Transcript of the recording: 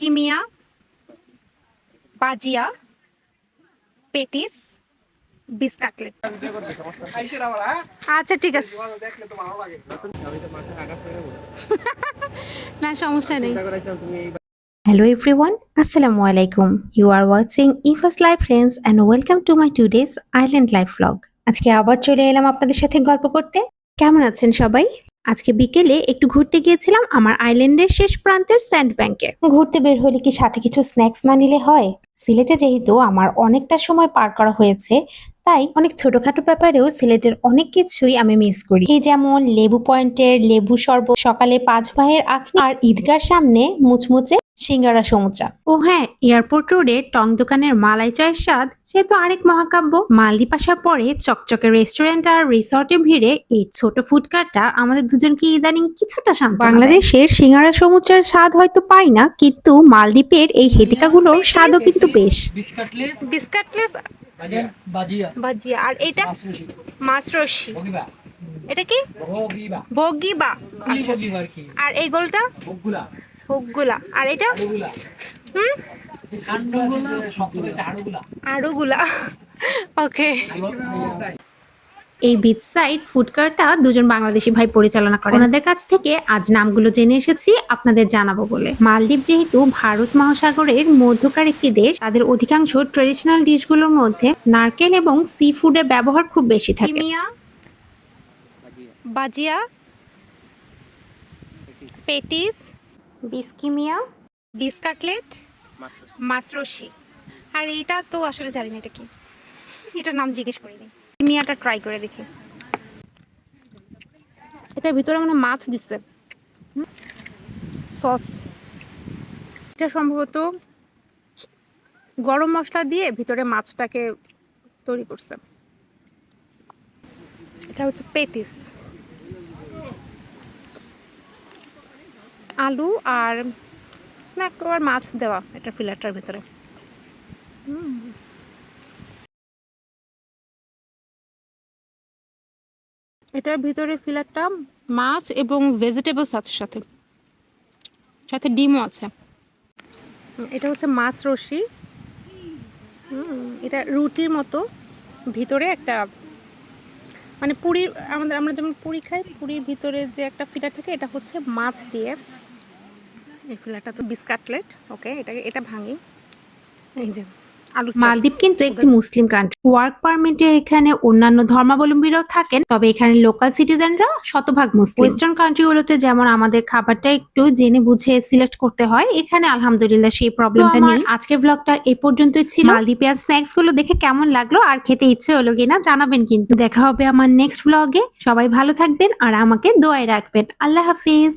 কিমিয়া পাজিয়া পেটিস হ্যালো আচ্ছা, এভরিওয়ান আসসালামু আলাইকুম। You are watching Ifas life friends and welcome to my two days island life blog আজকে আবার চলে এলাম আপনাদের সাথে গল্প করতে। কেমন আছেন সবাই? আজকে বিকেলে একটু ঘুরতে গিয়েছিলাম আমার আইল্যান্ডের শেষ প্রান্তের স্যান্ড ব্যাংকে। ঘুরতে বের হলে কি সাথে কিছু স্ন্যাক্স না নিলে হয়? সিলেটে যেহেতু আমার অনেকটা সময় পার করা হয়েছে, তাই অনেক ছোটখাটো ব্যাপারেও সিলেটের অনেক কিছুই আমি মিস করি। এই যেমন লেবু পয়েন্টের লেবু শরবত, সকালে পাঁচ ভাইয়ের আখ আর ঈদগার সামনে মুচমুচে সিঙ্গারা সমুচা। ও হ্যাঁ এয়ারপোর্ট রোডে টং দোকানের মালাই চায়ের স্বাদ সে তো আরেক মহাকাব্য। মালদ্বীপ আসার পরে চকচকে রেস্টুরেন্ট আর রিসর্টে ভিড়ে এই ছোট ফুডকারটা আমাদের দুজনকে ইদানিং কিছুটা শান্ত বাংলাদেশের সিঙ্গারা সমুচার স্বাদ হয়তো পাই না কিন্তু মালদ্বীপের এই হেদিকাগুলোর স্বাদও কিন্তু বেশ। বিস্কাটলেস। বিস বাজিয়া আর এটা? মাছ এটা কি? বগিবা ভোগিবা। আচ্ছা আচ্ছা। আর এই গোলটা? ভোগগুলা। আর এটা? আড়ুগুলা। হুম? আড়ুগুলা। ওকে। এই বিচ সাইড ফুড কার্টটা দুজন বাংলাদেশি ভাই পরিচালনা করে ওনাদের কাছ থেকে আজ নামগুলো জেনে এসেছি আপনাদের জানাব বলে। মালদ্বীপ যেহেতু ভারত মহাসাগরের মধ্যকার একটি দেশ তাদের অধিকাংশ ট্রেডিশনাল ডিশগুলোর মধ্যে নারকেল এবং সি ফুডের ব্যবহার খুব বেশি থাকে। বাজিয়া পেটিস বিস্কিমিয়া বিস কাটলেট মাছরসি। আর এটা তো আসলে জানি না এটা কি। এটার নাম জিজ্ঞেস করিনি। কিমিয়াটা ট্রাই করে দেখি। এটার ভিতরে মানে মাছ দিচ্ছে। সস। এটা সম্ভবত গরম মশলা দিয়ে ভিতরে মাছটাকে তৈরি করছে। এটা হচ্ছে পেটিস। আলু আর একবার মাছ দেওয়া এটা ফিলারটার ভিতরে। হুম। এটার ভিতরে ফিলারটা মাছ এবং ভেজিটেবলস আছে সাথে। সাথে ডিমও আছে। এটা হচ্ছে মাছ রশি হুম, এটা রুটির মতো ভিতরে একটা মানে পুরীর আমাদের আমরা যেমন পুরি খাই পুরীর ভিতরে যে একটা ফিলার থাকে এটা হচ্ছে মাছ দিয়ে। এই তো বিস্কাটলেট ওকে এটাকে এটা ভাঙি। এই যে মালদ্বীপ কিন্তু একটি মুসলিম কান্ট্রি ওয়ার্ক পারমিটে এখানে অন্যান্য ধর্মাবলম্বীরাও থাকেন তবে এখানে লোকাল সিটিজেনরা শতভাগ মুসলিম। ওয়েস্টার্ন কান্ট্রিগুলোতে যেমন আমাদের খাবারটা একটু জেনে বুঝে সিলেক্ট করতে হয় এখানে আলহামদুলিল্লাহ সেই প্রবলেমটা নেই। আজকের ব্লগটা এই পর্যন্তই ছিল। মালদ্বীপিয়ান স্ন্যাক্সগুলো দেখে কেমন লাগল আর খেতে ইচ্ছে হলো কিনা জানাবেন কিন্তু। দেখা হবে আমার নেক্সট ব্লগে সবাই ভালো থাকবেন আর আমাকে দোয়ায় রাখবেন। আল্লাহ হাফিজ।